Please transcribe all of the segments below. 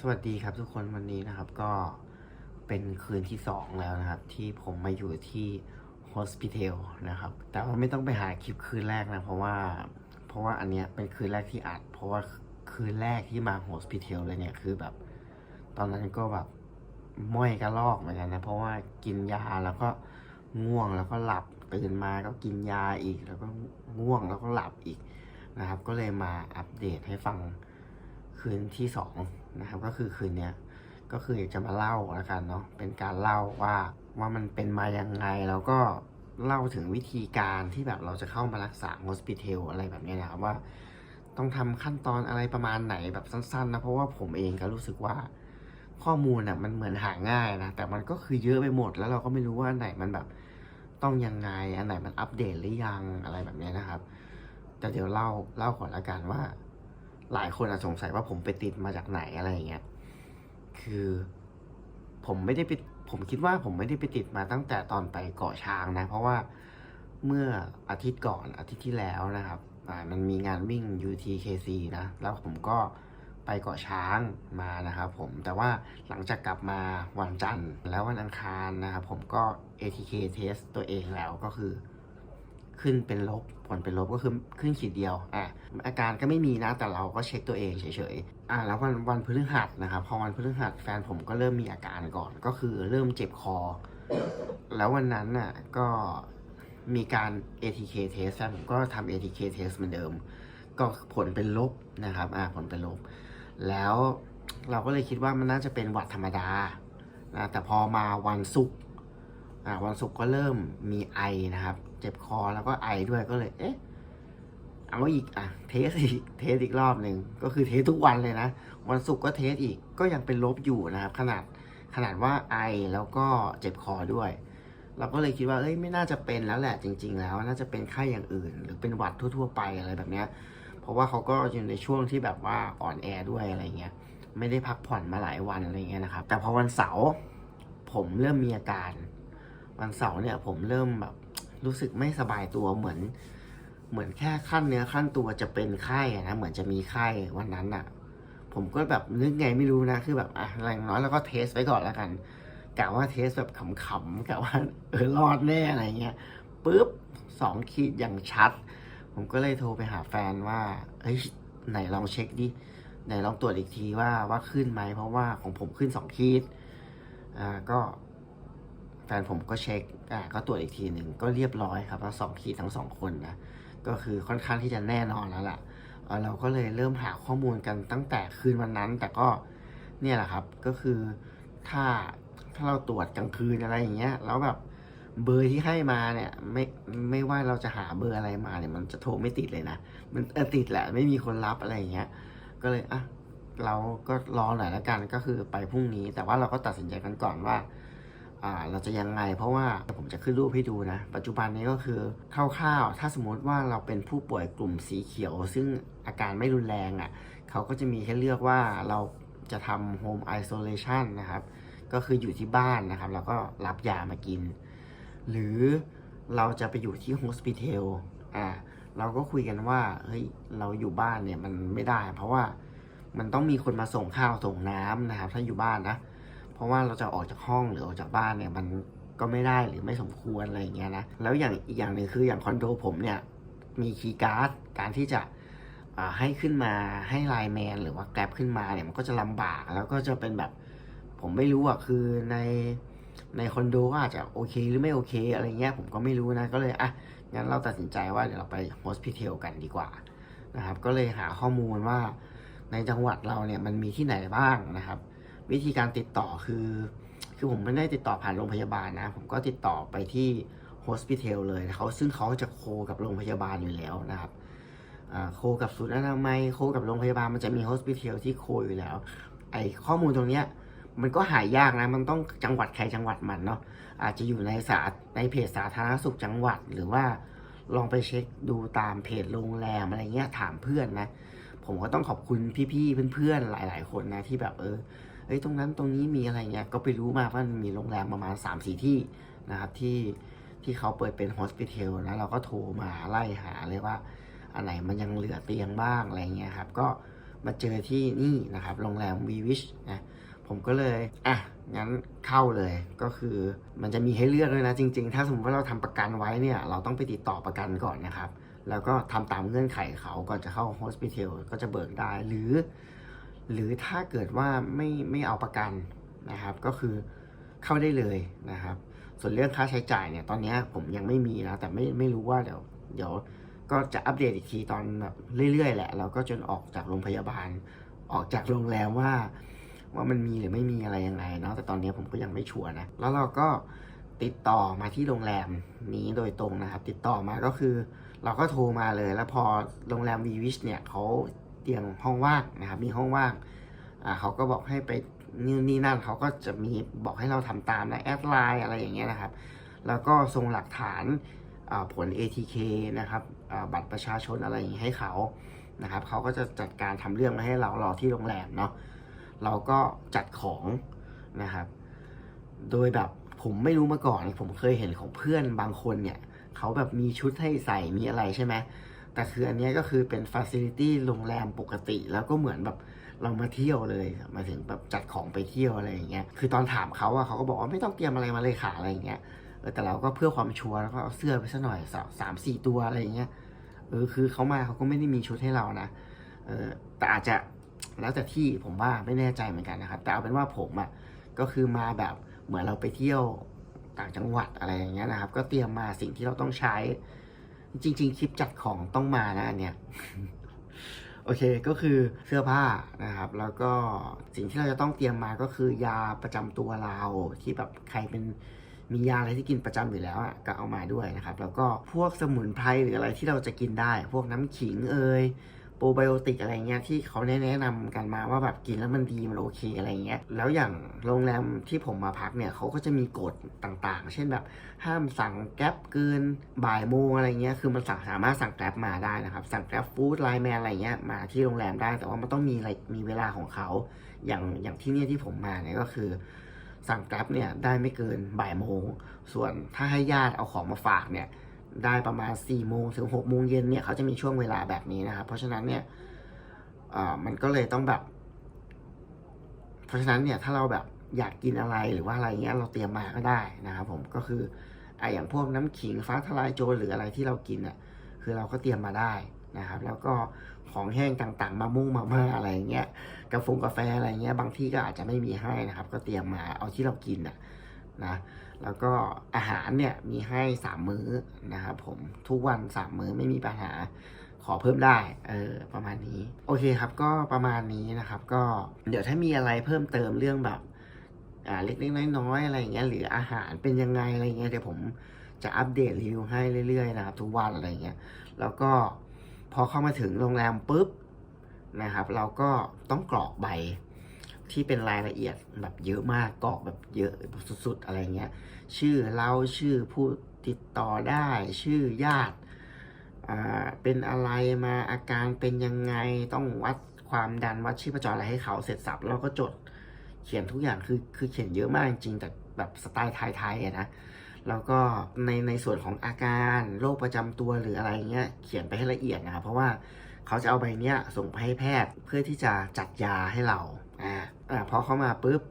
สวัสดีครับทุกคนวันนี้นะครับก็เป็นคืนที่สองแล้วนะครับ ที่ผมมาอยู่ที่โฮสพิทลนะครับ แต่ว่าไม่ต้องไปหาคลิปคืนแรกนะ เพราะว่าเพราะว่าอันเนี้ยเป็นคืนแรกที่อัด เพราะว่าคืนแรกที่มาโฮสพิทลเลยเนี่ยคือแบบ ตอนนั้นก็แบบม้อยกระลอกเหมือนกันนะ เพราะว่ากินยาแล้วก็ง่วงแล้วก็หลับตื่นมาก็กินยาอีกแล้วก็ง่วงแล้วก็หลับอีกนะครับ ก็เลยมาอัปเดตให้ฟัง คืนที่สองนะครับก็คือคืนเนี้ยก็คือจะมาเล่าแล้วกันเนาะเป็นการเล่าว่าว่ามันเป็นมายังไงแล้วก็เล่าถึงวิธีการที่แบบเราจะเข้ามารักษาโฮสพิทลอะไรแบบนี้นะครับว่าต้องทำขั้นตอนอะไรประมาณไหนแบบสั้นๆนะเพราะว่าผมเองก็รู้สึกว่าข้อมูลอะมันเหมือนหาง่ายนะแต่มันก็คือเยอะไปหมด แล้วเราก็ไม่รู้ว่าอันไหนมันแบบต้องยังไงอันไหนมันอัปเดตหรือยังอะไรแบบนี้นะครับแต่เดี๋ยวเล่าเล่าก่อนละกันว่า หลายคนอาจสงสัยว่าผมไปติดมาจากไหนอะไรอย่างเงี้ย คือผมไม่ได้ไปผมคิดว่าผมไม่ได้ไปติดมาตั้งแต่ตอนไปเกาะช้างนะ เพราะว่าเมื่ออาทิตย์ก่อนอาทิตย์ที่แล้วนะครับมันมีงานวิ่ง UTKC นะ แล้วผมก็ไปเกาะช้างมานะครับผม แต่ว่าหลังจากกลับมาวันจันทร์แล้ววันอังคารนะครับผมก็ ATK test ตัวเองแล้วก็คือ ขึ้นเป็นลบ ผลเป็นลบก็คือขึ้นขีดเดียว อะ อาการก็ไม่มีนะ แต่เราก็เช็คตัวเองเฉยๆ อะ แล้ววันวันพฤหัสนะครับ พอวันพฤหัสแฟนผมก็เริ่มมีอาการก่อน ก็คือเริ่มเจ็บคอ แล้ววันนั้นน่ะ ก็มีการ ATK test แฟนผมก็ทำ ATK test เหมือนเดิม ก็ผลเป็นลบนะครับ อ่าผลเป็นลบ แล้วเราก็เลยคิดว่ามันน่าจะเป็นหวัดธรรมดา นะ แต่พอมาวันศุกร์ อ่าวันศุกร์ก็เริ่มมีไอนะครับ เจ็บคอแล้วก็ไอด้วยก็เลย เอ๊ะ เอาอีกอะ เทสอีก เทสอีกรอบหนึ่ง ก็คือเทสทุกวันเลยนะ วันศุกร์ก็เทสอีก ก็ยังเป็นลบอยู่นะครับ ขนาด ขนาดว่าไอแล้วก็เจ็บคอด้วย เราก็เลยคิดว่า เอ้ย ไม่น่าจะเป็นแล้วแหละ จริง ๆ แล้ว น่าจะเป็นไข้อย่างอื่น หรือเป็นหวัดทั่ว ๆ ไปอะไรแบบเนี้ย เพราะว่าเขาก็อยู่ในช่วงที่แบบว่าอ่อนแอด้วยอะไรเงี้ย ไม่ได้พักผ่อนมาหลายวันอะไรเงี้ยนะครับ แต่พอวันเสาร์ผมเริ่มมีอาการ วันเสาร์เนี่ยผมเริ่มแบบ รู้สึกไม่สบายตัวเหมือน เหมือนแค่ขั้นเนื้อขั้นตัวจะเป็นไข้นะเหมือนจะมีไข้วันนั้นอะผมก็แบบนึกไงไม่รู้นะคือแบบอะอะไรงน้อยเราก็เทสไว้ก่อนแล้วกันกะว่าเทสแบบขำๆกะว่าเออรอดแน่อะไรเงี้ยปุ๊บสองขีดอย่างชัด ผมก็เลยโทรไปหาแฟนว่าเฮ้ยไหนลองเช็คดิไหนลองตรวจอีกทีว่าว่าขึ้นไหมเพราะว่าของผมขึ้นสองขีดอ่าก็ แฟนผมก็เช็คอ่าก็ตรวจอีกทีหนึ่งก็เรียบร้อยครับแล้วสองขีดทั้งสองคนนะก็คือค่อนข้างที่จะแน่นอนแล้วล่ะเอ่อเราก็เลยเริ่มหาข้อมูลกันตั้งแต่คืนวันนั้น แต่ก็เนี่ยแหละครับก็คือถ้าถ้าเราตรวจกลางคืนอะไรอย่างเงี้ยแล้วแบบเบอร์ที่ให้มาเนี่ยไม่ไม่ว่าเราจะหาเบอร์อะไรมาเนี่ยมันจะโทรไม่ติดเลยนะ มันเออติดแหละไม่มีคนรับอะไรอย่างเงี้ยก็เลยอะเราก็รอหน่อยละกันก็คือไปพรุ่งนี้ แต่ว่าเราก็ตัดสินใจกันก่อนว่า อ่าเราจะยังไง เพราะว่าผมจะขึ้นรูปให้ดูนะ ปัจจุบันนี้ก็คือคร่าวๆ ถ้าสมมติว่าเราเป็นผู้ป่วยกลุ่มสีเขียว ซึ่งอาการไม่รุนแรงอะ่ะเขาก็จะมีแค่เลือกว่าเราจะทำ home isolation นะครับ ก็คืออยู่ที่บ้านนะครับ แล้วก็รับยามากิน หรือเราจะไปอยู่ที่ hospital อ่าเราก็คุยกันว่าเฮ้ยเราอยู่บ้านเนี่ยมันไม่ได้ เพราะว่ามันต้องมีคนมาส่งข้าวส่งน้ำนะครับ ถ้าอยู่บ้านนะ เพราะว่าเราจะออกจากห้องหรือออกจากบ้านเนี่ยมันก็ไม่ได้หรือไม่สมควรอะไรอย่างเงี้ยนะแล้วอย่างอีกอย่างหนึ่งคืออย่างคอนโดผมเนี่ยมีคีย์การ์ดการที่จะให้ขึ้นมาให้ไลน์แมนหรือว่าแกร็บขึ้นมาเนี่ยมันก็จะลำบากแล้วก็จะเป็นแบบผมไม่รู้อะคือในในคอนโดก็อาจจะโอเคหรือไม่โอเค อะไรเงี้ยผมก็ไม่รู้นะก็เลยอะงั้นเราตัดสินใจว่าเดี๋ยวเราไปโฮสพิเทลกันดีกว่านะครับ ก็เลยหาข้อมูลว่าในจังหวัดเราเนี่ยมันมีที่ไหนบ้างนะครับ วิธีการติดต่อคือ คือผมไม่ได้ติดต่อผ่านโรงพยาบาลนะ ผมก็ติดต่อไปที่โฮสพิเทลเลยเขาซึ่งเขาจะโคกับโรงพยาบาลอยู่แล้วนะครับโคกับศูนย์อนามัยโคกับโรงพยาบาลมันจะมีโฮสพิเทลที่โคอยู่แล้ว ไอข้อมูลตรงเนี้ยมันก็หายากนะ มันต้องจังหวัดใครจังหวัดมันเนาะอาจจะอยู่ในสาในเพจสาธารณสุขจังหวัด หรือว่าลองไปเช็คดูตามเพจโรงแรมอะไรเงี้ยถามเพื่อนนะ ผมก็ต้องขอบคุณพี่ๆเพื่อนๆหลาย ๆ คนนะที่แบบเออ เอ้ยตรงนั้นตรงนี้มีอะไรเงี้ยก็ไปรู้มาว่ามันมีโรงแรมประมาณ3ามสี่ที่นะครับที่ที่เขาเปิดเป็นโฮสพิทลนะเราก็โทรมาไล่หาเลยว่า อันไหนมันยังเหลือเตียงบ้างอะไรเงี้ยครับก็มาเจอที่นี่นะครับ โรงแรมวีวิชนะผมก็เลยอะงั้นเข้าเลยก็คือมันจะมีให้เลือกด้วยนะจริง ๆ ถ้าสมมติว่าเราทำประกันไว้เนี่ยเราต้องไปติดต่อประกันก่อนนะครับ แล้วก็ทำตามเงื่อนไขเขาก่อนจะเข้าโฮสพิทลก็จะเบิกได้หรือ หรือถ้าเกิดว่าไม่ไม่เอาประกันนะครับ ก็คือเข้าได้เลยนะครับ ส่วนเรื่องค่าใช้จ่ายเนี่ยตอนนี้ผมยังไม่มีนะแต่ไม่ไม่รู้ว่าเดี๋ยวเดี๋ยวก็จะอัปเดตอีกทีตอนแบบเรื่อยๆแหละแล้วก็จนออกจากโรงพยาบาล ออกจากโรงแรมว่า ว่ามันมีหรือไม่มีอะไรยังไงเนาะแต่ตอนนี้ผมก็ยังไม่ชัวร์นะแล้วเราก็ติดต่อมาที่โรงแรมนี้โดยตรงนะครับ ติดต่อมาก็คือ เราก็โทรมาเลยแล้วพอโรงแรมวีวิชเนี่ยเขา เตียงห้องว่างนะครับ มีห้องว่างอ่าเขาก็บอกให้ไปนี่นี่นั่นเขาก็จะมีบอกให้เราทำตามนะแอดไลน์อะไรอย่างเงี้ยนะครับ แล้วก็ส่งหลักฐานผล ATK นะครับบัตรประชาชนอะไรอย่างงี้ให้เขานะครับเขาก็จะจัดการทำเรื่องมาให้เรารอที่โรงแรมเนาะเราก็จัดของนะครับ โดยแบบผมไม่รู้มาก่อน ผมเคยเห็นของเพื่อนบางคนเนี่ยเขาแบบมีชุดให้ใส่มีอะไรใช่ไหม แต่คืออันนี้ก็คือเป็นฟ a ซิลิตี้โรงแรมปกติ แล้วก็เหมือนแบบเรามาเที่ยวเลยมาถึงแบบจัดของไปเที่ยวอะไรอย่างเงี้ยคือตอนถามเขาอะเขาก็บอกว่าไม่ต้องเตรียมอะไรมาเลยค่ะอะไรอย่างเงี้ยเออแต่เราก็เพื่อความชัวร์แล้วก็เอาเสื้อไปสักหน่อยสามสี่ตัวอะไรอย่างเงี้ยเออคือเขามาเขาก็ไม่ได้มีชุดให้เรานะเออแต่อาจจะแล้วแต่ที่ผมว่าไม่แน่ใจเหมือนกันนะครับ แต่เอาเป็นว่าผมอะก็คือมาแบบเหมือนเราไปเที่ยวต่างจังหวัดอะไรอย่างเงี้ยนะครับ ก็เตรียมมาสิ่งที่เราต้องใช้ จริง ๆ คลิปจัดของต้องมานะอันเนี้ยโอเคก็คือเสื้อผ้านะครับ แล้วก็สิ่งที่เราจะต้องเตรียมมาก็คือยาประจำตัวเราที่แบบใครเป็นมียาอะไรที่กินประจำอยู่แล้วอะก็เอามาด้วยนะครับ แล้วก็พวกสมุนไพรหรืออะไรที่เราจะกินได้ พวกน้ำขิงเอ่ย โปรไบโอติกอะไรเงี้ยที่เขาแนะนำกันมาว่าแบบกินแล้วมันดีมันโอเคอะไรเงี้ยแล้วอย่างโรงแรมที่ผมมาพักเนี่ยเขาก็จะมีกฎต่างๆ เช่นแบบห้ามสั่งแก๊ปเกินบ่ายโมงอะไรเงี้ยคือมันสั่งสามารถสั่งแก๊ปมาได้นะครับ สั่งแก๊ปฟู้ดไลน์แมนอะไรเงี้ยมาที่โรงแรมได้ แต่ว่ามันต้องมีอะไรมีเวลาของเขาอย่างอย่างที่เนี่ยที่ผมมาเนี่ยก็คือสั่งแก๊ปเนี่ยได้ไม่เกินบ่ายโมงส่วนถ้าให้ญาติเอาของมาฝากเนี่ย ได้ประมาณ4ี่โมงถึง6กโมงเย็นเนี่ยเขาจะมีช่วงเวลาแบบนี้นะครับเพราะฉะนั้นเนี่ยมันก็เลยต้องแบบ เพราะฉะนั้นเนี่ยถ้าเราแบบอยากกินอะไรหรือว่าอะไรเงี้ยเราเตรียมมาก็ได้นะครับผมก็คืออ่าอย่างพวกน้ำขิงฟ้าทลายโจรหรืออะไรที่เรากินอะคือเราก็เตรียมมาได้นะครับ แล้วก็ของแห้งต่างๆ มามุ่งมาม่าอะไรเงี้ยกาแฟกาแฟอะไรเงี้ยบางที่ก็อาจจะไม่มีให้นะครับ ก็เตรียมมาเอาที่เรากินอะ นะแล้วก็อาหารเนี่ยมีให้สามมื้อนะครับผมทุกวันสามมื้อไม่มีปัญหาขอเพิ่มได้เออประมาณนี้ โอเคครับก็ประมาณนี้นะครับ ก็เดี๋ยวถ้ามีอะไรเพิ่มเติมเรื่องแบบอ่าเล็กๆน้อยๆอะไรอย่างเงี้ยหรืออาหารเป็นยังไงอะไรเงี้ยเดี๋ยวผมจะอัปเดตรีวิวให้เรื่อยๆนะครับทุกวันอะไรเงี้ยแล้วก็พอเข้ามาถึงโรงแรมปุ๊บนะครับ เราก็ต้องกรอกใบ ที่เป็นรายละเอียดแบบเยอะมากกรอกแบบเยอะสุดๆอะไรเงี้ย ชื่อเราชื่อผู้ติดต่อได้ชื่อญาติอ่าเป็นอะไรมาอาการเป็นยังไงต้องวัดความดันวัดชีพจรอะไรให้เขาเสร็จสับแล้วก็จดเขียนทุกอย่างคือคือเขียนเยอะมากจริงๆแต่แบบสไตล์ไทยๆนะแล้วก็ในในส่วนของอาการโรคประจำตัวหรืออะไรเงี้ยเขียนไปให้ละเอียดนะครับเพราะว่าเขาจะเอาใบเนี้ยส่งไปให้แพทย์เพื่อที่จะจัดยาให้เราอ่า อ่าพอเขามาปุ๊บ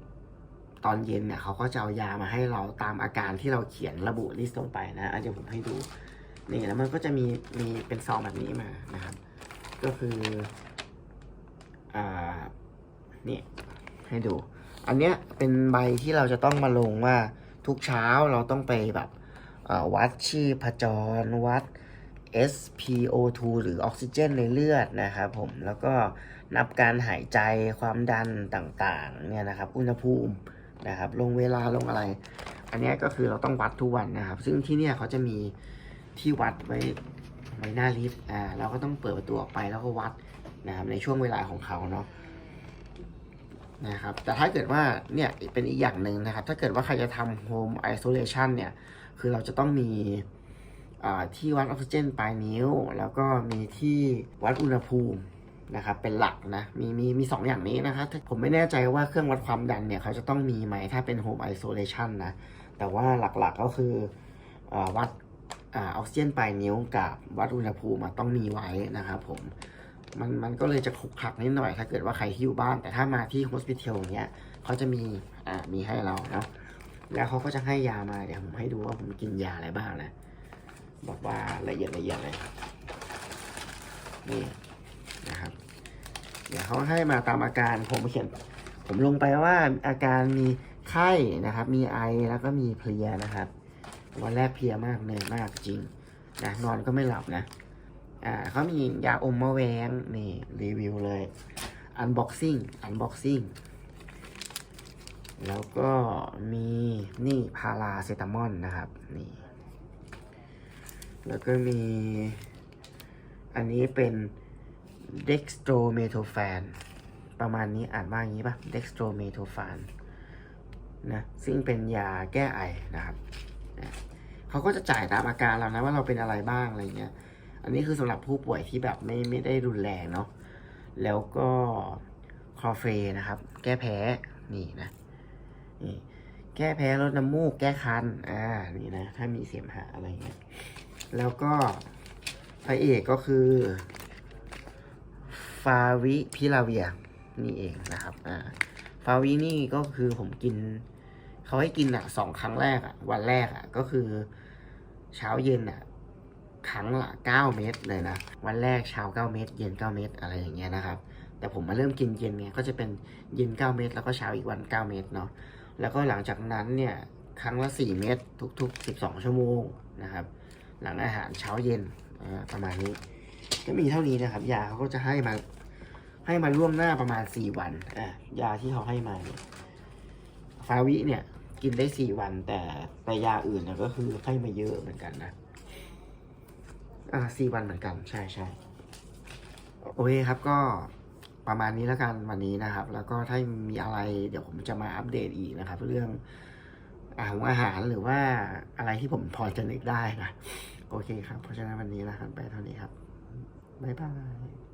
ตอนเย็นเนี่ยเขาก็จะเอายามาให้เราตามอาการที่เราเขียนระบุลิสต์ลงไปนะอาจจะเดี๋ยวผมให้ดูนี่แล้วมันก็จะมีมีเป็นซองแบบนี้มานะครับ ก็คืออ่านี่ให้ดู อันเนี้ยเป็นใบที่เราจะต้องมาลงว่าทุกเช้าเราต้องไปแบบวัดชีพจรวัด SpO2 หรือออกซิเจนในเลือดนะครับผมแล้วก็นับการหายใจความดันต่างๆเนี่ยนะครับอุณหภูมินะครับลงเวลาลงอะไร อันนี้ก็คือเราต้องวัดทุกวันนะครับ ซึ่งที่เนี่ยเขาจะมีที่วัดไว้ไว้หน้าลิฟต์อ่าเราก็ต้องเปิดประตูออกไปแล้วก็วัดนะครับในช่วงเวลาของเขาเนาะนะครับแต่ถ้าเกิดว่าเนี่ยเป็นอีกอย่างหนึ่งนะครับ ถ้าเกิดว่าใครจะทำ home isolation เนี่ย คือเราจะต้องมี ที่วัดออกซิเจนปลายนิ้ว แล้วก็มีที่วัดอุณหภูมินะครับเป็นหลักนะมีมีมีสองอย่างนี้นะครับผมไม่แน่ใจว่าเครื่องวัดความดันเนี่ยเขาจะต้องมีไหมถ้าเป็น Home Isolation นะแต่ว่าหลักๆก็คืออวัดออกซิเจนปลายนิ้วกับวัดอุณหภูมิต้องมีไว้นะครับผมมันมันก็เลยจะขุกขักนิดหน่อย ถ้าเกิดว่าใครที่อยู่บ้าน แต่ถ้ามาที่ hospital เนี้ยเขาจะมีอ่ามีให้เราเนาะแล้วเขาก็จะให้ยามาเดี๋ยวผมให้ดูว่าผมกินยาอะไรบ้างนะ บอกว่าละเอียดละเอียดเลยนี่นะครับ เดี๋ยวเขาให้มาตามอาการผมเขียน ผมลงไปว่าอาการมีไข้นะครับ มีไอแล้วก็มีเพลียนะครับวันแรกเพลียมากเหนื่อยมากจริงนะนอนก็ไม่หลับนะอ่าเขามียาอมมะแวงนี่รีวิวเลย unboxing unboxing แล้วก็มีนี่พาราเซตามอลนะครับนี่ แล้วก็มี อันนี้เป็น dextromethorphan ประมาณนี้อ่านว่าอย่างนี้ปะ dextromethorphan นะซึ่งเป็นยาแก้ไอนะครับนะเขาก็จะจ่ายตามอาการเรานะว่าเราเป็นอะไรบ้างอะไรเงี้ย อันนี้คือสำหรับผู้ป่วยที่แบบไม่ไม่ได้รุนแรงเนาะแล้วก็คอเฟนะครับ แก้แพ้นี่นะนี่แก้แพ้ลดน้ำมูก แก้คันอ่านี่นะ ถ้ามีเสมหาอะไรเงี้ย แล้วก็พระเอกก็คือ ฟาวิพิลาเวีย นี่เองนะครับอ่าฟาวินี่ก็คือผมกิน เขาให้กินอะสองครั้งแรกอะ วันแรกอะ ก็คือเช้าเย็นอะครั้งละเก้าเม็ดเลยนะ วันแรกเช้าเก้าเม็ดเย็นเก้าเม็ดอะไรอย่างเงี้ยนะครับ แต่ผมมาเริ่มกินเย็นเนี่ยก็จะเป็นเย็นเก้าเม็ดแล้วก็เช้าอีกวันเก้าเม็ดเนาะแล้วก็หลังจากนั้นเนี่ยครั้งละสี่เม็ดทุกๆสิบสองชั่วโมงนะครับ หลังอาหารเช้าเย็นประมาณนี้ ก็มีเท่านี้นะครับ ยาเขาก็จะให้มาให้มาล่วงหน้าประมาณสี่วันอะยาที่เขาให้มาเนี่ยฟาวิเนี่ย กินได้สี่วัน แต่แต่ยาอื่นเนี่ยก็คือให้มาเยอะเหมือนกันนะอ่าสี่วันเหมือนกันใช่ใช่โอเคครับก็ประมาณนี้แล้วกันวันนี้นะครับ แล้วก็ถ้ามีอะไรเดี๋ยวผมจะมาอัปเดตอีกนะครับ เรื่องอาหารอาหารหรือว่าอะไรที่ผมพอจะนึกได้นะ โอเคครับ เพราะฉะนั้นวันนี้นะครันไปเท่านี้ครับ บ๊ายบาย